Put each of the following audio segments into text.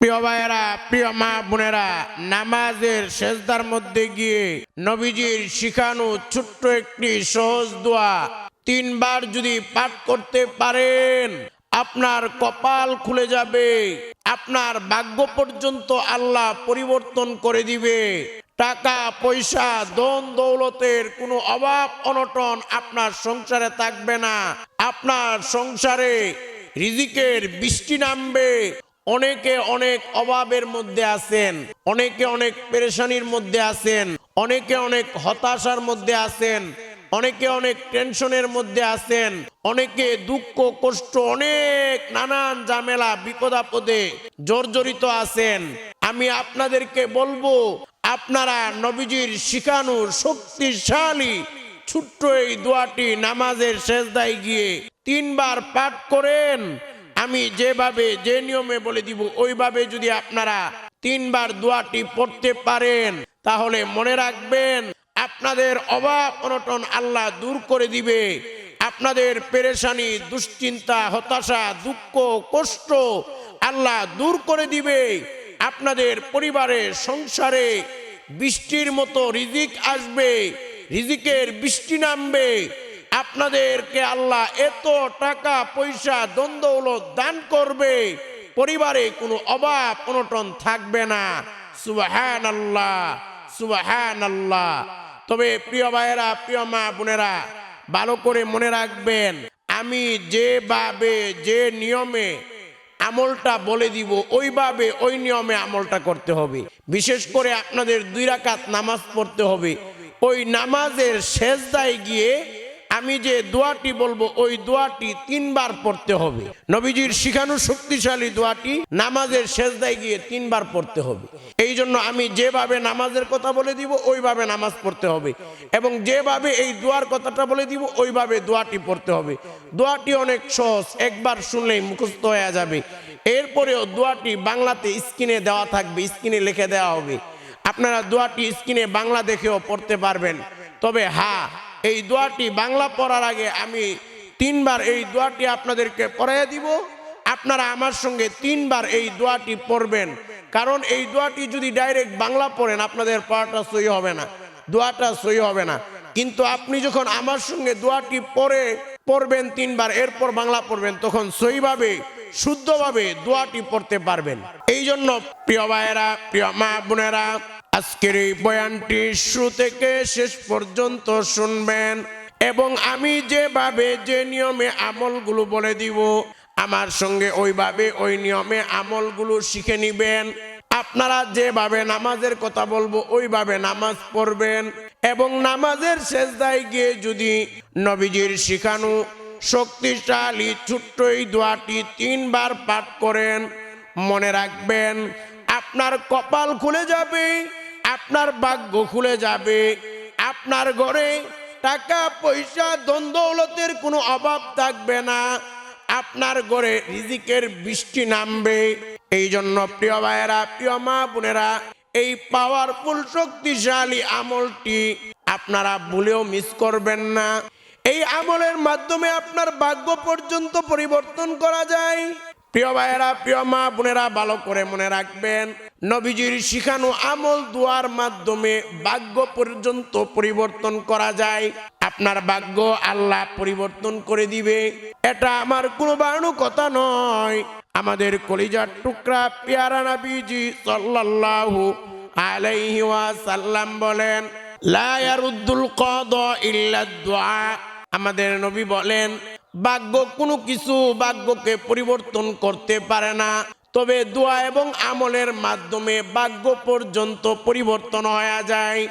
প্রিয় ভাইয়েরা, প্রিয় মা বোনেরা, নামাজের শেষদার মধ্যে গিয়ে নবীজির শিখানো ছোট্ট একটি সহজ দোয়া তিনবার যদি পাঠ করতে পারেন, আপনার কপাল খুলে যাবে, আপনার ভাগ্য পর্যন্ত আল্লাহ পরিবর্তন করে দিবে। টাকা, পয়সা দন দৌলতের কোনো অভাব, অনটন আপনার সংসারে থাকবে না। আপনার সংসারে রিজিকের বৃষ্টি নামবে অনেকে অনেক অভাবের মধ্যে আছেন, অনেকে অনেক পেরেশানির মধ্যে আছেন, অনেকে অনেক হতাশার মধ্যে আছেন, অনেকে অনেক টেনশনের মধ্যে আছেন, অনেকে দুঃখ, কষ্ট, অনেক নানান ঝামেলা বিপদাপদে জর্জরিত আছেন। আমি আপনাদেরকে বলব, আপনারা নবীজির শিখানোর শক্তিশালী ছোট্ট এই দোয়াটি নামাজের শেষদায় গিয়ে তিনবার পাঠ করেন আমি যেভাবে, যে নিয়মে বলে দিব, ওইভাবে যদি আপনারা তিনবার দোয়াটি পড়তে পারেন, তাহলে মনে রাখবেন, আপনাদের অভাব অনটন আল্লাহ দূর করে দিবে। আপনাদের পেরেশানি, দুশ্চিন্তা, হতাশা, দুঃখ, কষ্ট আল্লাহ দূর করে দিবে। আপনাদের পরিবারে, সংসারে বৃষ্টির মতো রিজিক আসবে, রিজিকের বৃষ্টি নামবে। আপনাদেরকে আল্লাহ এত টাকা, পয়সা দ্বন্দ্বৌলত দান করবে, পরিবারে কোনো অভাব অনটন থাকবে না। সুবাহান আল্লাহ সুবাহান আল্লাহ তবে প্রিয় ভাইয়েরা, প্রিয় মা বোনেরা, ভালো করে মনে রাখবেন, আমি যেভাবে, যে নিয়মে আমলটা বলে দিব, ওইভাবে ওই নিয়মে আমলটা করতে হবে। বিশেষ করে আপনাদের দুই রাকাত নামাজ পড়তে হবে। ওই নামাজের শেষ শেষদায় গিয়ে আমি যে দোয়াটি বলব, ওই দোয়াটি তিনবার পড়তে হবে। নবীজির শিখানো শক্তিশালী দোয়াটি নামাজের শেষদায় গিয়ে তিনবার পড়তে হবে। এই জন্য আমি যেভাবে নামাজের কথা বলে দিব, ওইভাবে নামাজ পড়তে হবে। এবং যেভাবে এই দোয়ার কথাটা বলে দিব, ওইভাবে দোয়াটি পড়তে হবে। দোয়াটি অনেক সহজ, একবার শুনলেই মুখস্থ হয়ে যাবে। এরপরেও দোয়াটি বাংলাতে স্ক্রিনে দেওয়া থাকবে, স্ক্রিনে লিখে দেওয়া হবে। আপনারা দোয়াটি স্ক্রিনে বাংলা দেখেও পড়তে পারবেন। তবে হ্যাঁ এই দোয়াটি বাংলা পড়ার আগে আমি তিনবার এই দোয়াটি আপনাদেরকে পড়াইয়া দিব। আপনারা আমার সঙ্গে তিনবার এই দোয়াটি পড়বেন। কারণ এই দোয়াটি যদি ডাইরেক্ট বাংলা পড়েন, আপনাদের পড়াটা সই হবে না। দোয়াটা সই হবে না। কিন্তু আপনি যখন আমার সঙ্গে দোয়াটি পড়ে, পড়বেন তিনবার, এরপর বাংলা পড়বেন, তখন সইভাবে, শুদ্ধভাবে দোয়াটি পড়তে পারবেন। এই জন্য প্রিয় ভাইয়েরা, প্রিয় মা বোনেরা আজকের এই বয়ানটি শুরু থেকে শেষ পর্যন্ত শুনবেন এবং আমি যেভাবে যে নিয়মে আমলগুলো বলে দিব, আমার সঙ্গে ওইভাবে ওই নিয়মে আমলগুলো শিখে নিবেন। আপনারা যেভাবে নামাজের কথা বলব, ওইভাবে নামাজ পড়বেন এবং নামাজের শেষদায় গিয়ে যদি নবীজির শিখানো শক্তিশালী ছোট্ট এই দোয়াটি তিনবার পাঠ করেন, মনে রাখবেন আপনার কপাল খুলে যাবে। আপনার ভাগ্য খুলে যাবে। আপনার ঘরে টাকা, পয়সা দ্বন্দ্বলতের কোনো অভাব থাকবে না। আপনার ঘরে রিজিকের বৃষ্টি নামবে। এই জন্য প্রিয় ভাইয়েরা, প্রিয় মা বোনেরা, এই পাওয়ারফুল শক্তিশালী আমলটি আপনারা ভুলেও মিস করবেন না। এই আমলের মাধ্যমে আপনার ভাগ্য পর্যন্ত পরিবর্তন করা যায়। প্রিয় ভাইয়েরা, প্রিয় মা বোনেরা, ভালো করে মনে রাখবেন। নবীজির শিখানো আমল দুয়ার মাধ্যমে ভাগ্য পর্যন্ত পরিবর্তন করা যায়। আপনার ভাগ্য আল্লাহ পরিবর্তন করে দিবে। এটা আমার কোনো বানানো কথা নয়। আমাদের কলিজার টুকরা পেয়ারা নবীজি সাল্লাল্লাহু আলাইহি ওয়াসাল্লাম বলেন, লা ইয়ারুদ্দুল কদা ইল্লা দুআ আমাদের নবী বলেন, ভাগ্য কোনো কিছু ভাগ্যকে পরিবর্তন করতে পারে না। তবে দোয়া এবং আমলের মাধ্যমে ভাগ্য পর্যন্ত পরিবর্তন হয়ে যায়।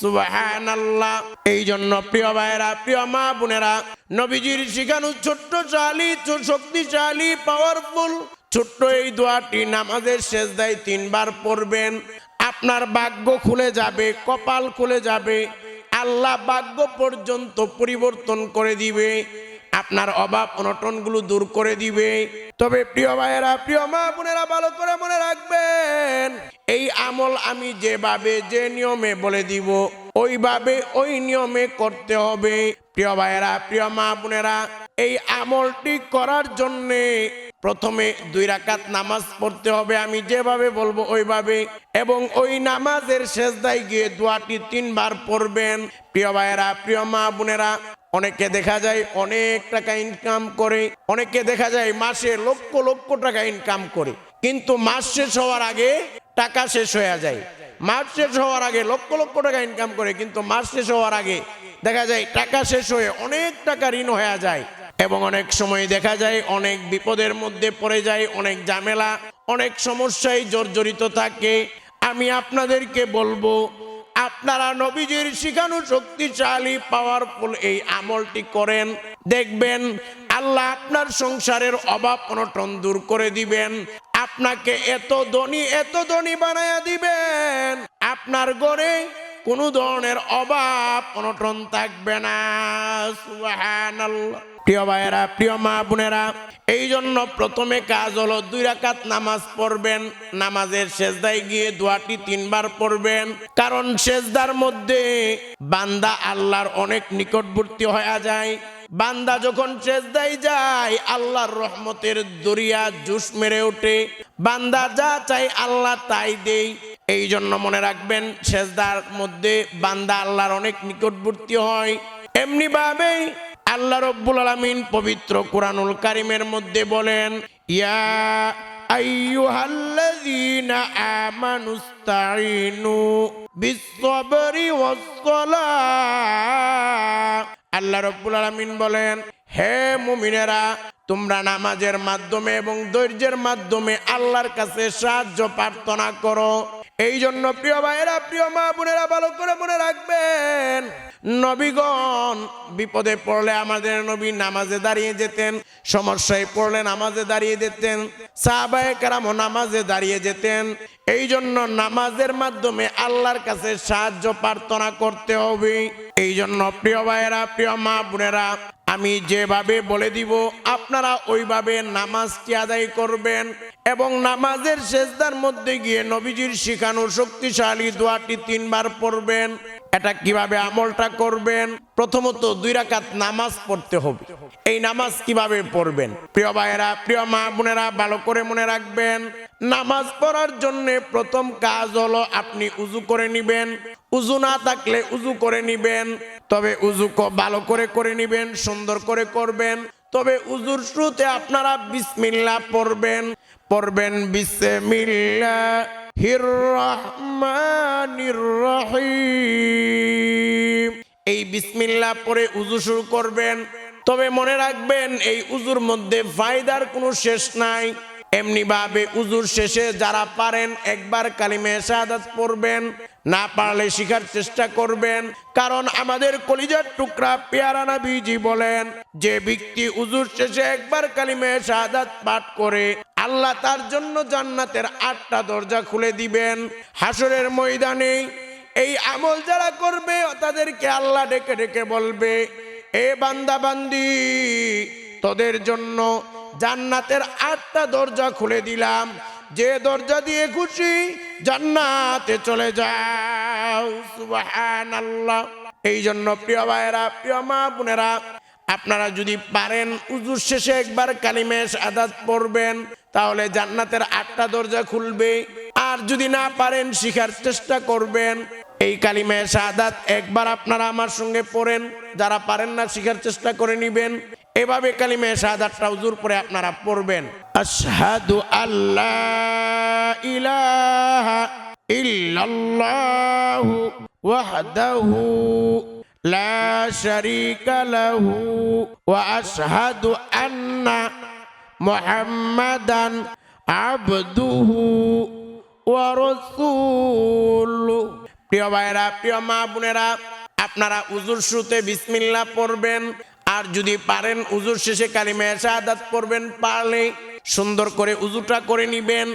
সুবহানাল্লাহ। এই জন্য প্রিয় ভাইয়েরা, প্রিয় মা বোনেরা, নবীজির শিখানো ছোট্ট চালি শক্তিশালী পাওয়ারফুল ছোট্ট এই দোয়াটি নামাজের শেষ দেয় তিনবার পড়বেন। আপনার ভাগ্য খুলে যাবে, কপাল খুলে যাবে। আল্লাহ ভাগ্য পর্যন্ত পরিবর্তন করে দিবে। আপনার অভাব অনটনগুলো দূর করে দিবে। তবে প্রিয় ভাইয়েরা, প্রিয় মা বোনেরা, ভালো করে মনে রাখবেন, এই আমল আমি যেভাবে, যে নিয়মে বলে দিব, ওইভাবে ওই নিয়মে করতে হবে। প্রিয় ভাইয়েরা, প্রিয় মা বোনেরা, এই আমলটি করার জন্যে প্রথমে দুই রাকাত নামাজ পড়তে হবে, আমি যেভাবে বলব ওইভাবে। এবং ওই নামাজের শেষদায় গিয়ে দোয়াটি তিনবার পড়বেন। প্রিয় ভাইয়েরা, প্রিয় মা বোনেরা অনেকে দেখা যায় অনেক টাকা ইনকাম করে অনেকে দেখা যায় মাসে লক্ষ লক্ষ টাকা ইনকাম করে। কিন্তু মাস শেষ হওয়ার আগে টাকা শেষ হয়ে যায়। মাস শেষ হওয়ার আগে লক্ষ লক্ষ টাকা ইনকাম করে, কিন্তু মাস শেষ হওয়ার আগে দেখা যায় টাকা শেষ হয়ে অনেক টাকা ঋণ হয়ে যায়। এবং অনেক সময় দেখা যায় অনেক বিপদের মধ্যে পড়ে যায়, অনেক ঝামেলা, অনেক সমস্যায় জর্জরিত থাকে। আমি আপনাদেরকে বলব আপনারা নবীজির শিখানো শক্তিশালী পাওয়ারফুল এই আমলটি করেন। দেখবেন আল্লাহ আপনার সংসারের অভাব অনটন দূর করে দিবেন। আপনাকে এত ধনী এত ধনী বানায়া দিবেন। আপনার ঘরে কোনো ধরনের অভাব অনটন থাকবে না। প্রিয় ভাইয়েরা, প্রিয় মা বোনেরা এই জন্য প্রথমে কাজ হলো দুই রাকাত নামাজ পড়বেন, নামাজের শেষদায় গিয়ে দোয়াটি তিনবার পড়বেন। কারণ শেষদার মধ্যে বান্দা আল্লাহর অনেক নিকটবর্তী হয়ে যায়। বান্দা যখন শেষদায় যায়, আল্লাহর রহমতের দরিয়া জুস মেরে ওঠে। বান্দা যা চাই আল্লাহ তাই দেই এই জন্য মনে রাখবেন শেষদার মধ্যে বান্দা আল্লাহর অনেক নিকটবর্তী হয়। এমনি ভাবেই আল্লাহ রব্বুল আলামিন পবিত্র কোরআনুল কারিমের মধ্যে বলেন, ইয়া আইয়ুহাল্লাযীনা আমানুস্তাঈনু বিস-সাবরি ওয়াস-সালাহ। আল্লাহ রব্বুল আলামিন বলেন, হে মুমিনেরা, তোমরা নামাজের মাধ্যমে এবং ধৈর্যের মাধ্যমে আল্লাহর কাছে সাহায্য প্রার্থনা করো। এই জন্য প্রিয় ভাইয়েরা, প্রিয় মা বোনেরা, ভালো করে মনে রাখবেন নবীগণ, বিপদে পড়লে আমাদের নবী নামাজে দাঁড়িয়ে যেতেন, সমস্যায় পড়লে নামাজে দাঁড়িয়ে যেতেন, সাহাবায়ে কারাম নামাজে দাঁড়িয়ে যেতেন। এই জন্য নামাজের মাধ্যমে আল্লাহর কাছে সাহায্য প্রার্থনা করতে হবে। এই জন্য প্রিয় ভাইয়েরা, প্রিয় মা বোনেরা, আমি যেভাবে বলে দিব, আপনারা ওইভাবে নামাজটি আদায় করবেন এবং নামাজের শেষদার মধ্যে গিয়ে নবীজির শিখানো শক্তিশালী দোয়াটি তিনবার পড়বেন। এটা কীভাবে আমলটা করবেন? প্রথমত দুই রাকাত নামাজ পড়তে হবে। এই নামাজ কীভাবে পড়বেন? প্রিয় ভাইয়েরা, প্রিয় মা বোনেরা, ভালো করে মনে রাখবেন। নামাজ পড়ার জন্য প্রথম কাজ হলো আপনি উজু করে নিবেন। উজু না থাকলে উজু করে নিবেন। তবে উজু ভালো করে করে নিবেন, সুন্দর করে করবেন। তবে উজুর শুরুতে আপনারা বিসমিল্লাহ পড়বেন। পড়বেন বিসমিল্লাহ হির রহমানির রহিম। এই বিসমিল্লাহ পরে উজু শুরু করবেন। তবে মনে রাখবেন, এই উজুর মধ্যে ফায়দার কোনো শেষ নাই। এমনি ভাবে উজুর শেষে যারা পারেন, একবার কালিমে শাহাদাত পড়বেন, না পারলে শিখার চেষ্টা করবেন। কারণ আমাদের কলিজার টুকরা পেয়ারা নবীজি বলেন, যে ব্যক্তি উজুর শেষে একবার কালিমে শাহাদাত পাঠ করে, আল্লাহ তার জন্য জান্নাতের আটটা দরজা খুলে দিবেন। হাসরের ময়দানে এই আমল যারা করবে, তাদেরকে আল্লাহ ডেকে ডেকে বলবে, এ বান্দা বান্দি, তোদের জন্য জান্নাতের আটটা দরজা খুলে দিলাম। যে দরজা দিয়ে খুশি জান্নাতে চলে যাও। সুবহানাল্লাহ। এই জন্য প্রিয় ভাইয়েরা, প্রিয় মা বোনেরা, আপনারা যদি পারেন উজুর শেষে একবার কালিমে আদাত পড়বেন, তাহলে জান্নাতের আটটা দরজা খুলবে। আর যদি না পারেন, শিখার চেষ্টা করবেন। এই কালিমে শাহাদাত একবার আপনারা আমার সঙ্গে পড়েন, যারা পারেন না, শিখার চেষ্টা করে নিবেন। এভাবে কালিমে শাহাদাতটা উজুর পরে আপনারা পড়বেন। আশহাদু আল্লাহ ইলাহা ইল্লাল্লাহু ওয়াহদাহু লা শারীকা লাহু ওয়া আশহাদু আন্না মুহাম্মাদান আবদুহু ওয়া প্রিয় ভাইরা প্রিয় মা বোনেরা, আপনারা উজুর শুরুতে বিসমিল্লাহ পড়বেন। আর যদি পারেন উজুর শেষে কালিমা শাহাদাত পড়বেন, পারলে সুন্দর করে উজুটা করে নিবেন।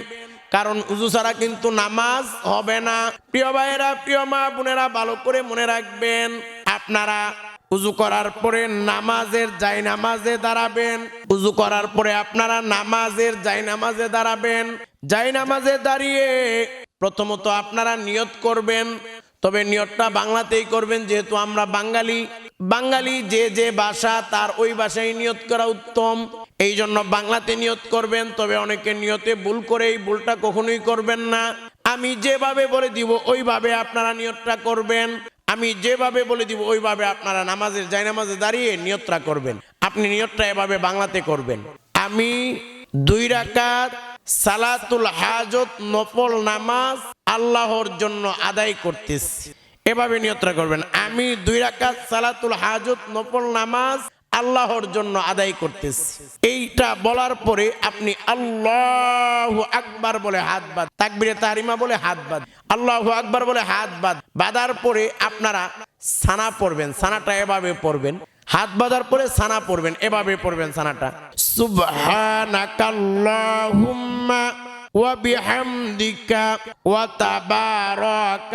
কারণ উজু ছাড়া কিন্তু নামাজ হবে না। প্রিয় ভাইয়েরা, প্রিয় মা বোনেরা, ভালো করে মনে রাখবেন, আপনারা উজু করার পরে নামাজের যাই নামাজে দাঁড়াবেন। উজু করার পরে আপনারা নামাজের যাই নামাজে দাঁড়াবেন। যাই নামাজে দাঁড়িয়ে প্রথমত আপনারা নিয়ত করবেন। তবে নিয়তটা বাংলাতেই করবেন, যেহেতু আমরা বাঙালি। বাঙালি যে যে ভাষা, তার ওই ভাষায় নিয়ত করা উত্তম। এই জন্য বাংলাতে নিয়ত করবেন, তবে অনেকে নিয়তে ভুল করে এই ভুলটা কখনোই করবেন না। আমি যেভাবে বলে দিব, ওইভাবে আপনারা নিয়তটা করবেন। আমি যেভাবে বলে দিব, ওইভাবে আপনারা নামাজের জায়নামাজে দাঁড়িয়ে নিয়তটা করবেন। আপনি নিয়তটা এভাবে বাংলাতে করবেন। আমি দুই রাকাত সালাতুল হাজত নফল নামাজ আল্লাহর জন্য আদায় করতেছি। এভাবে নিয়তটা করবেন। আমি দুই রাকাত সালাতুল হাজত, নফল নামাজ আল্লাহর জন্য আদায় করতেছি। এইটা বলার পরে আপনি আল্লাহ আকবার বলে হাত বাদ, তাকবিরে তারিমা বলে হাত বাদ, আল্লাহ আকবার বলে হাত বাদ বাঁধার পরে আপনারা সানা পড়বেন, সানাটা এভাবে পড়বেন। হাত বাঁধার পরে সানা পড়বেন, এভাবে পড়বেন সানাটা। সুবহানাকাল্লাহুম্মা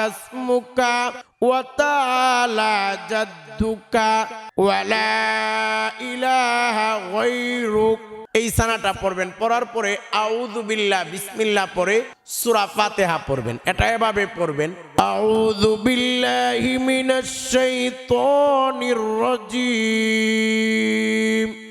ইসমুকা ওয়া তাআলা জাদ্দুকা ওয়া লা ইলাহা গায়রুক এই সানাটা পড়বেন, পড়ার পরে আউযু বিল্লাহ, বিসমিল্লাহ পরে সূরা ফাতিহা পড়বেন। এটা এভাবে পড়বেন, আউযু বিল্লাহি মিনাশ শাইতানির রাজিম।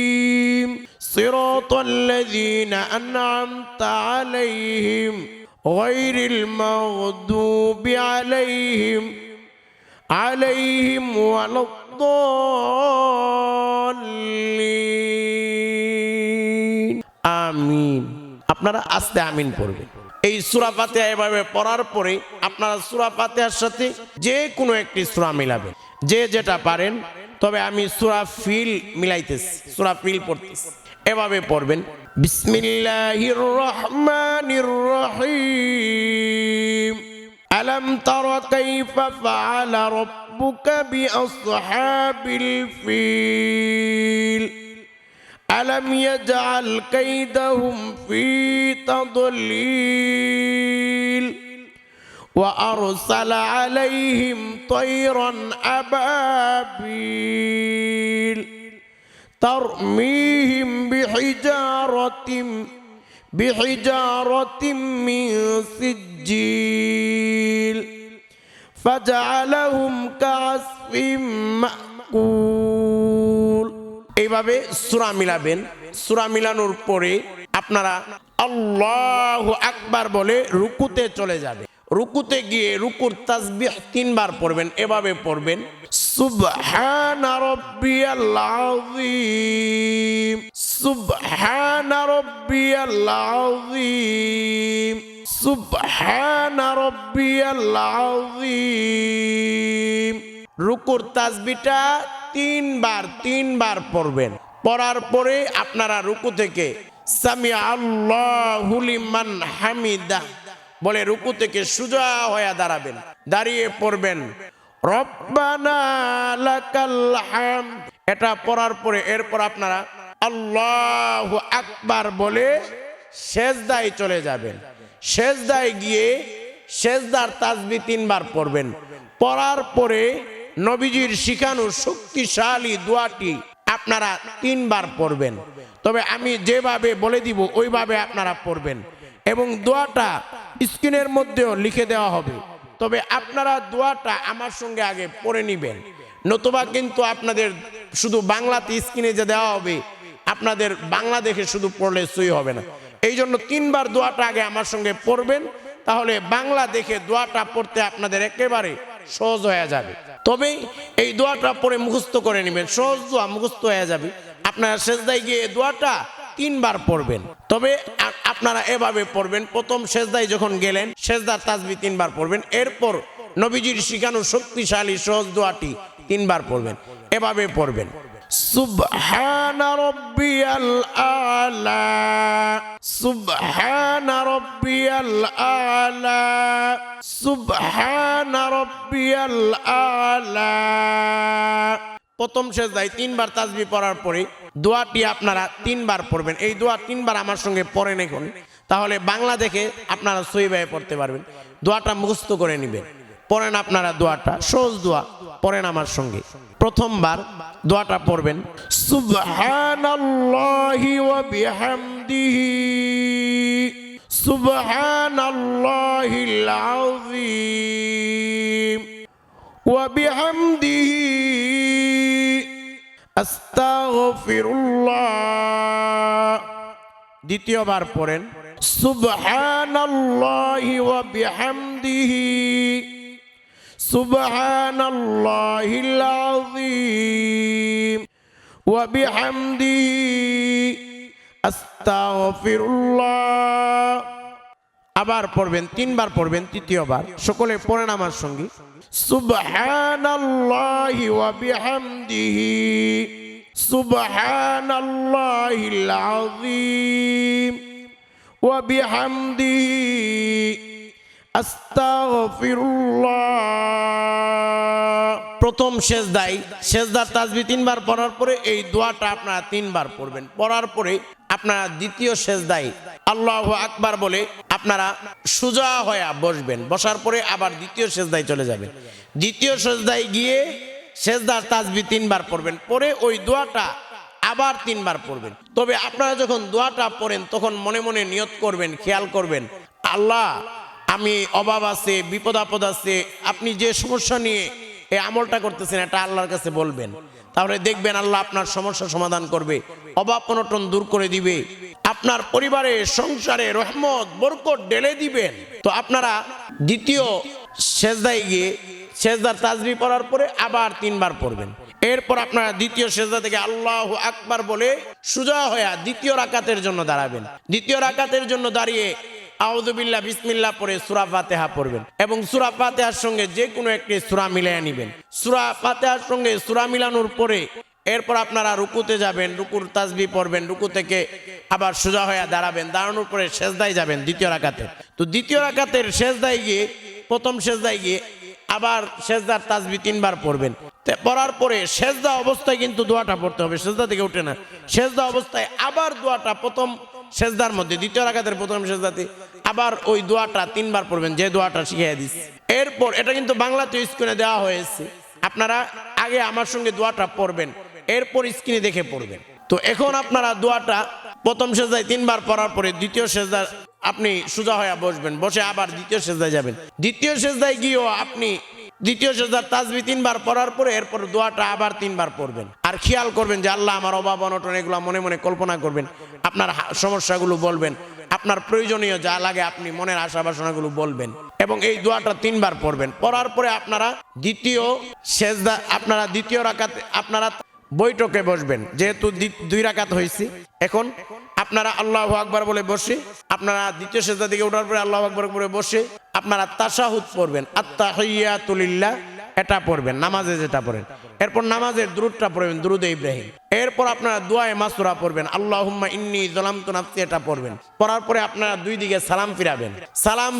صراط الذين أنعمت عليهم غير المغضوب عليهم عليهم ولا الضالين আমিন আপনারা আস্তে আমিন পড়বেন এই সুরা ফাতিহা এভাবে পড়ার পরে আপনারা সুরা ফাতিহার সাথে যে কোনো একটি সুরা মিলাবেন যে যেটা পারেন তবে আমি সুরা ফিল মিলাইতেছি সুরা ফিল পড়তেছি এভাবে পড়বেন বিসমিল্লাহির রহমানির রহিম ألم تر كيف فعل ربك بأصحاب الفيل ألم يجعل كيدهم في تضليل وأرسل عليهم طيرا أبابيل ترميهم بحجارة بحجارة من سجيل فجعلهم كعصف مأكول এইভাবে সুরা মিলাবেন সুরা মিলানোর পরে আপনারা আল্লাহ আকবার বলে রুকুতে চলে যাবে রুকুতে গিয়ে রুকুর তাসবিহ তিনবার পড়বেন, এভাবে পড়বেন, সুবহান রাব্বিয়াল আযীম সুবহান রাব্বিয়াল আযীম সুবহান রাব্বিয়াল আযীম রুকুর তাসবিটা তিনবার তিনবার পড়বেন। পড়ার পরে আপনারা রুকু থেকে সামি আল্লাহু লিমান হামিদা বলে রুকু থেকে সুজা হয়ে দাঁড়াবেন, দাঁড়িয়ে পড়বেন। এটা পড়ার পরে এরপর আপনারা আল্লাহ আকবার বলে শেষদায় চলে যাবেন। শেষদায় গিয়ে শেষদার তাজবি তিনবার পড়বেন। পড়ার পরে নবীজির শিখানো শক্তিশালী দোয়াটি আপনারা তিনবার পড়বেন। তবে আমি যেভাবে বলে দিব, ওইভাবে আপনারা পড়বেন। এবং দোয়াটা স্ক্রিনের মধ্যেও লিখে দেওয়া হবে। তবে আপনারা দোয়াটা আমার সঙ্গে আগে পড়ে নিবেন। নতুবা কিন্তু আপনাদের শুধু বাংলাতে স্ক্রিনে যে দেওয়া হবে, আপনাদের বাংলাদেশে শুধু পড়লে সই হবে না। এই জন্য তিনবার দোয়াটা আগে আমার সঙ্গে পড়বেন, তাহলে বাংলা দেখে দোয়াটা পড়তে আপনাদের একেবারে সহজ হয়ে যাবে। তবে এই দোয়াটা পরে মুখস্থ করে নেবেন, সহজ দোয়া মুখস্থ হয়ে যাবে। আপনারা শেষদায় গিয়ে দোয়াটা তিনবার পড়বেন। তবে আপনারা এভাবে পড়বেন, প্রথম শেষদায় যখন গেলেন শেষদার তাজবি তিনবার পড়বেন, এরপর নবীজির শিখানো শক্তিশালী, সহজ দোয়াটি তিনবার পড়বেন, এভাবে পড়বেন। সুবহান রব্বিয়াল আলা, সুবহান রব্বিয়াল আলা, সুবহান রব্বিয়াল আলা। প্রথম শেষ সেজদায় তিনবার তাজবি পড়ার পরে দোয়াটি আপনারা তিনবার পড়বেন। এই দোয়া তিনবার আমার সঙ্গে পড়েন এখন তাহলে বাংলা দেখে আপনারা সইভাবে পড়তে পারবেন। দোয়াটা মুখস্থ করে নেবেন। পড়েন আপনারা দোয়াটা, সহজ দোয়া। পড়েন আমার সঙ্গে। প্রথমবার দোয়াটা পড়বেন, সুবহানাল্লাহি ওয়া বিহামদিহি ওয়া বিহামদিহি আস্তাগফিরুল্লাহ দ্বিতীয়বার পড়েন, সুবহানাল্লাহি ওয়া বিহামদিহি সুবহানাল্লাহিল আযীম ওয়া বিহামদিহি আস্তাগফিরুল্লাহ আবার পড়বেন, তিনবার পড়বেন, তৃতীয়বার। সকলে পড়েন আমার সঙ্গে। সুবহানাল্লাহি ওয়া বিহামদিহি সুবহানাল্লাহিল আযীম ওয়া বিহামদিহি আস্তাগফিরুল্লাহ। প্রথম শেষদাই শেষদার তাজবি তিনবার পড়ার পরে এই দোয়াটা আপনারা তিনবার পড়বেন। পড়ার পরে আপনারা দ্বিতীয় শেষদাই আল্লাহ আকবার বলে আপনারা সোজা হয়ে বসবেন। বসার পরে আবার দ্বিতীয় সেজদায় চলে যাবেন। দ্বিতীয় সেজদায় গিয়ে সেজদার তাজবি তিনবার পড়বেন। পরে ওই দোয়াটা আবার তিনবার পড়বেন। তবে আপনারা যখন দোয়াটা পড়েন, তখন মনে মনে নিয়ত করবেন, খেয়াল করবেন, আল্লাহ আমি অভাব আছে, বিপদ আপদ আছে, আপনি যে সমস্যা নিয়ে এই আমলটা করতেছেন, এটা আল্লাহর কাছে বলবেন। তাহলে দেখবেন আল্লাহ আপনার সমস্যা সমাধান করবে, অভাব অনটন দূর করে দিবে, আপনার পরিবারে সংসারে রহমত, বরকত ঢেলে দিবেন। তো আপনারা দ্বিতীয় সেজদায় গিয়ে সেজদার তাজবি পড়ার পরে আবার তিনবার পড়বেন। এরপর আপনারা দ্বিতীয় সেজদা থেকে আল্লাহ আকবার বলে সুজা হয়ে দ্বিতীয় রাকাতের জন্য দাঁড়াবেন। দ্বিতীয় রাকাতের জন্য দাঁড়িয়ে আউদুবিল্লাহ বিসমিল্লাহ পরে সুরা ফাতেহা পড়বেন। এবং সুরা ফাতেহার সঙ্গে যে কোনো একটি সুরা মিলিয়ে নেবেন। সুরা ফাতেহার সঙ্গে সুরা মিলানোর পরে এরপর আপনারা রুকুতে যাবেন, রুকুর তাজবি পড়বেন, রুকু থেকে আবার সোজা হয়ে দাঁড়াবেন, দাঁড়ানোর পরে শেষদায় যাবেন দ্বিতীয় রাকাতে। তো দ্বিতীয় রাকাতের শেষদায় গিয়ে, প্রথম শেষদায় গিয়ে আবার শেষদার তাজবি তিনবার পড়বেন। পড়ার পরে শেষদা অবস্থায় কিন্তু দোয়াটা পড়তে হবে শেষদা থেকে উঠে না। শেষদা অবস্থায় আবার দোয়াটা প্রথম শেষদার মধ্যে, দ্বিতীয় রাকাতের প্রথম শেষদাতে আবার ওই দোয়াটা তিনবার পড়বেন, যে দোয়াটা শিখিয়ে দিস। এরপর এটা কিন্তু বাংলাতে স্ক্রিনে দেওয়া হয়েছে। আপনারা আগে আমার সঙ্গে দোয়াটা পড়বেন, এরপর স্ক্রিনে দেখে পড়বেন। তো এখন আপনারা দোয়াটা প্রথম সেজায় তিনবার পড়ার পরে দ্বিতীয় সেজদা আপনি সোজা হয়ে বসবেন, বসে আবার দ্বিতীয় সেজদায় যাবেন। দ্বিতীয় সেজদায় গিয়েও আপনি দ্বিতীয় সেজদার তাজবি তিনবার পড়ার পরে এরপর দোয়াটা আবার তিনবার পড়বেন। আর খেয়াল করবেন যে আল্লাহ আমার অভাব, অনটন এগুলো মনে মনে কল্পনা করবেন। আপনার সমস্যাগুলো বলবেন। আপনার প্রয়োজনীয় যা লাগে আপনি মনের আশা বাসনাগুলো বলবেন। এবং এই দোয়াটা তিনবার পড়বেন। পড়ার পরে আপনারা দ্বিতীয় সেজদা, আপনারা দ্বিতীয় রাখাতে আপনারা বৈঠকে বসবেন। যেহেতু দুই রাকাত হয়েছে এখন আপনারা আল্লাহ আকবার বলে বসে, আপনারা দ্বিতীয় সেজদা দিকে ওঠার পরে আল্লাহ আকবর করে বসে, আপনারা তাসাহুদ পড়বেন। আত্মা হইয়াতুলিল্লাহ এটা পড়বেন, নামাজে যেটা পড়েন। এরপর নামাজের দ্রুতটা পড়বেন, দ্রুদ ইব্রাহিম। এরপর আপনারা দোয়ায় মাসুরা পড়বেন, আল্লাহুম্মা ইন্নি জলাম তো এটা পড়বেন। পড়ার পরে আপনারা দুই দিকে সালাম ফিরাবেন। সালাম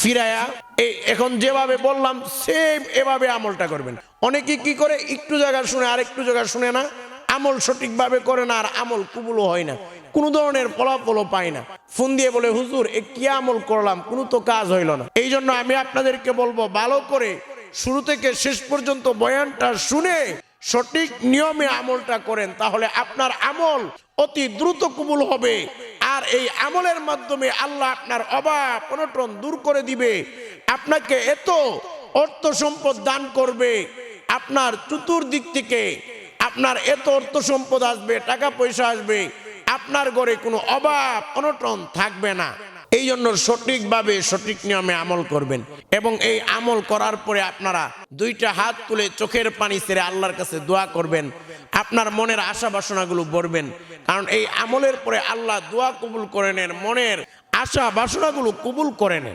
ফিরায়া এই এখন যেভাবে বললাম সেম এভাবে আমলটা করবেন। অনেকে কি করে? একটু জায়গা শুনে আর একটু জায়গা শুনে না। আমল সঠিকভাবে করে না আর আমল কুবুলও হয় না। কোনো ধরনের ফলাফলও পায় না। ফোন দিয়ে বলে, হুজুর, এ কি আমল করলাম? কোনো তো কাজ হইল না। এই জন্য আমি আপনাদেরকে বলব, ভালো করে শুরু থেকে শেষ পর্যন্ত বয়ানটা শুনে সঠিক নিয়মে আমলটা করেন, তাহলে আপনার আমল অতি দ্রুত কবুল হবে। আর এই আমলের মাধ্যমে আল্লাহ আপনার অভাব অনটন দূর করে দিবে। আপনাকে এত অর্থ সম্পদ দান করবে। আপনার চতুর্দিক থেকে আপনার এত অর্থ সম্পদ আসবে, টাকা পয়সা আসবে, আপনার ঘরে কোনো অভাব, অনটন থাকবে না। এই জন্য সঠিকভাবে সঠিক নিয়মে আমল করবেন এবং এই আমল করার পরে আপনারা দুইটা হাত তুলে চোখের পানি ছেড়ে আল্লাহর কাছে দোয়া করবেন, আপনার মনের আশা বাসনাগুলো বলবেন কারণ এই আমলের পরে আল্লাহ দোয়া কবুল করে নেন, মনের আশা বাসনাগুলো কবুল করে নেন।